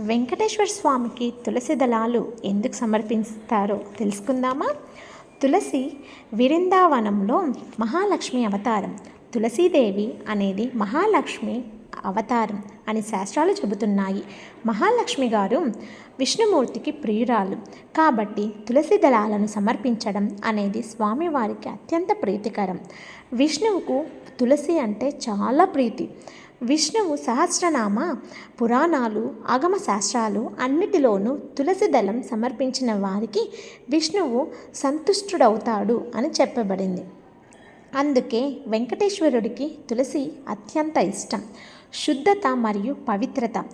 వెంకటేశ్వర స్వామికి తులసి దళాలు ఎందుకు సమర్పిస్తారో తెలుసుకుందామా? తులసి విరిందావనంలో మహాలక్ష్మి అవతారం తులసీదేవి అనేది మహాలక్ష్మి అవతారం అని శాస్త్రాలు చెబుతున్నాయి. మహాలక్ష్మి గారు విష్ణుమూర్తికి ప్రియురాలు. కాబట్టి తులసి దళాలను సమర్పించడం అనేది స్వామివారికి అత్యంత ప్రీతికరం. విష్ణువుకు తులసి అంటే చాలా ప్రీతి. విష్ణువు సహస్రనామ పురాణాలు ఆగమ శాస్త్రాలు అన్నిటిలోనూ తులసి దళం సమర్పించిన వారికి విష్ణువు సంతుష్టుడవుతాడు అని చెప్పబడింది. అందుకే వెంకటేశ్వరుడికి తులసి అత్యంత ఇష్టం. శుద్ధత మరియు పవిత్రత.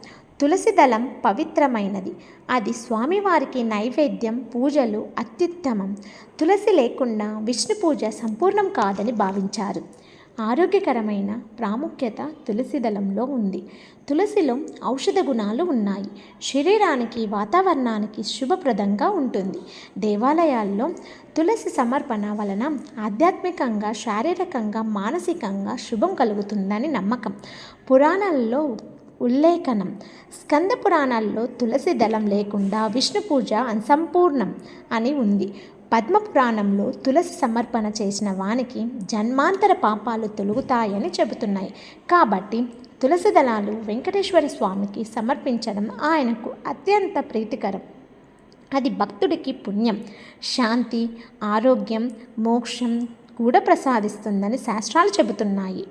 తులసి దళం పవిత్రమైనది. అది స్వామివారికి నైవేద్యం పూజలు అత్యుత్తమం. తులసి లేకుండా విష్ణు పూజ సంపూర్ణం కాదని భావించారు. ఆరోగ్యకరమైన ప్రాముఖ్యత తులసి దళంలో ఉంది. తులసిలో ఔషధ గుణాలు ఉన్నాయి. శరీరానికి వాతావరణానికి శుభప్రదంగా ఉంటుంది. దేవాలయాల్లో తులసి సమర్పణ వలన ఆధ్యాత్మికంగా శారీరకంగా మానసికంగా శుభం కలుగుతుందని నమ్మకం. పురాణాల్లో ఉల్లేఖనం. స్కంద పురాణాల్లో తులసి దళం లేకుండా విష్ణు పూజ అసంపూర్ణం అని ఉంది. పద్మపురాణంలో తులసి సమర్పణ చేసిన వానికి జన్మాంతర పాపాలు తొలుగుతాయని చెబుతున్నాయి. కాబట్టి తులసి దళాలు వెంకటేశ్వర స్వామికి సమర్పించడం ఆయనకు అత్యంత ప్రీతికరం. అది భక్తుడికి పుణ్యం. శాంతి ఆరోగ్యం మోక్షం కూడా ప్రసాదిస్తుందని శాస్త్రాలు చెబుతున్నాయి.